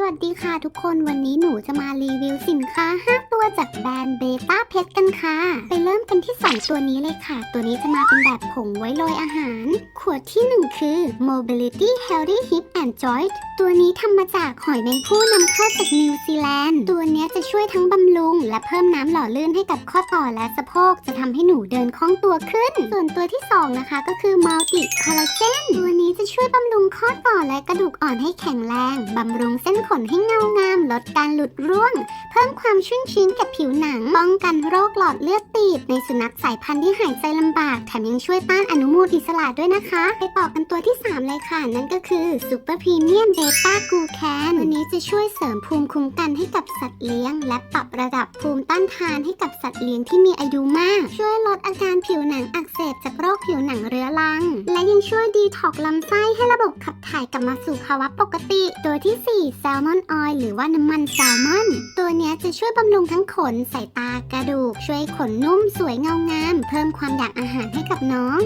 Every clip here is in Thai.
สวัสดีค่ะทุกคนวันนี้หนูจะมารีวิวสินค้า 5 ตัวจากแบรนด์เบต้าเพชกันค่ะ ไปเริ่มกันที่ 2 ตัวนี้เลยค่ะ ตัวนี้จะมาเป็นแบบผงไว้โรยอาหาร ขวดที่ 1 คือ Mobility Healthy Hip and Joint ตัวนี้ทำมาจากหอยแมงผู้นำเข้าจากนิวซีแลนด์ ตัวนี้จะช่วยทั้งบำรุง และเพิ่มน้ำหล่อลื่นให้กับข้อต่อและสะโพก จะทำให้หนูเดินคล่องตัวขึ้น ส่วนตัวที่ 2 นะคะ ก็คือ Multi Collagen ตัวนี้จะช่วยบำรุงข้อต่อและกระดูกอ่อนให้แข็งแรงบำรุงเส้นขนให้เงางาม ลดการหลุดร่วง เพิ่มความชุ่มชื้นกับผิวหนัง ป้องกันโรคหลอดเลือดตีบ ในสุนัขสายพันธุ์ที่หายใจลำบาก แถมยังช่วยต้านอนุมูลอิสระด้วยนะคะ ไปต่อกันตัวที่ 3 เลยค่ะ นั่นก็คือ Super Premium Beta Glucan ตัวนี้จะช่วยเสริมภูมิคุ้มกันให้กับสัตว์เลี้ยง และปรับระดับภูมิต้านทานให้กับสัตว์เลี้ยงที่มีอายุมาก ช่วยลดอาการผิวหนังอักเสบจากโรคผิวหนังเรื้อรัง และยังช่วยดีท็อกลำไส้ให้ระบบขับถ่ายกลับมาสู่ภาวะปกติ ตัวที่4แซลลมอนออยล์หรือว่าน้ำมันแซลมอน ตัวนี้จะช่วยบำรุงทั้งขน สายตากระดูก ช่วยขนนุ่มสวยเงางาม เพิ่มความอยากอาหารให้กับน้อง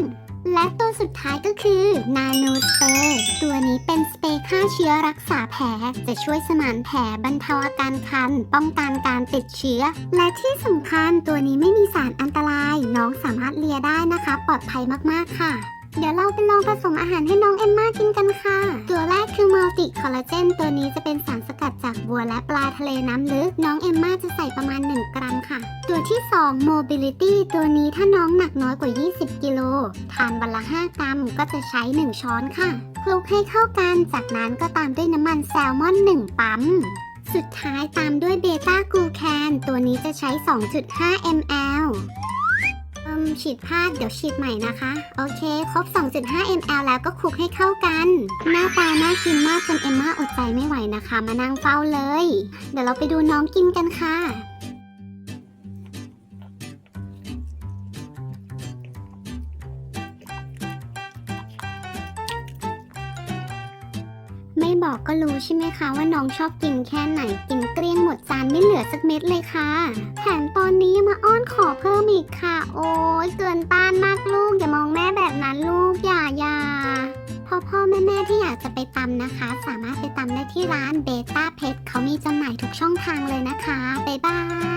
และตัวสุดท้ายก็คือ Nano Spray ตัวนี้เป็นสเปรย์ฆ่าเชื้อรักษาแผล จะช่วยสมานแผลบรรเทาอาการคัน ป้องกันการติดเชื้อ และที่สำคัญตัวนี้ไม่มีสารอันตราย น้องสามารถเลียได้นะคะ ปลอดภัยมากๆค่ะ เดี๋ยวเราไปลองผสมอาหารให้น้องเอมมากินกันค่ะ คอลลาเจนตัวนี้จะเป็นสารสกัดจากบัวและปลาทะเลน้ำลึก น้องเอมมาจะใส่ประมาณ 1 กรัมค่ะ ตัวที่ 2 Mobility ตัวนี้ถ้าน้องหนักน้อยกว่า 20 กิโลทานวันละ 5 กรัมก็จะใช้ 1 ช้อนค่ะคลุกให้เข้ากันจากนั้นก็ตามด้วยน้ำมันแซลมอน 1 ปั๊มสุดท้ายตามด้วยเบต้ากลูแคนตัวนี้จะใช้ 2.5 ml เอิ่ม ฉีดพลาดเดี๋ยวฉีดใหม่นะคะ โอเค ครบ 2.5 ml แล้วก็คลุกให้เข้ากัน หน้าตาน่ากินมากจนเอมม่าอดใจไม่ไหวนะคะ มานั่งเฝ้าเลย เดี๋ยวเราไปดูน้องกินกันค่ะไม่บอกก็รู้ใช่ไหมคะว่าน้องชอบกินแค่ไหนกินเกลี้ยงหมดจานไม่เหลือสักเม็ดเลยค่ะ แถมตอนนี้มาอ้อนขอ กค่ะ โอ้ยเกินต้านมากลูก อย่ามองแม่แบบนั้นลูกอย่าอย่าพ่อพ่อแม่แม่ที่อยากจะไปตำนะคะ สามารถไปตำได้ที่ร้านเบต้าเพชรเขามีจำหน่ายทุกช่องทางเลยนะคะ บ๊ายบาย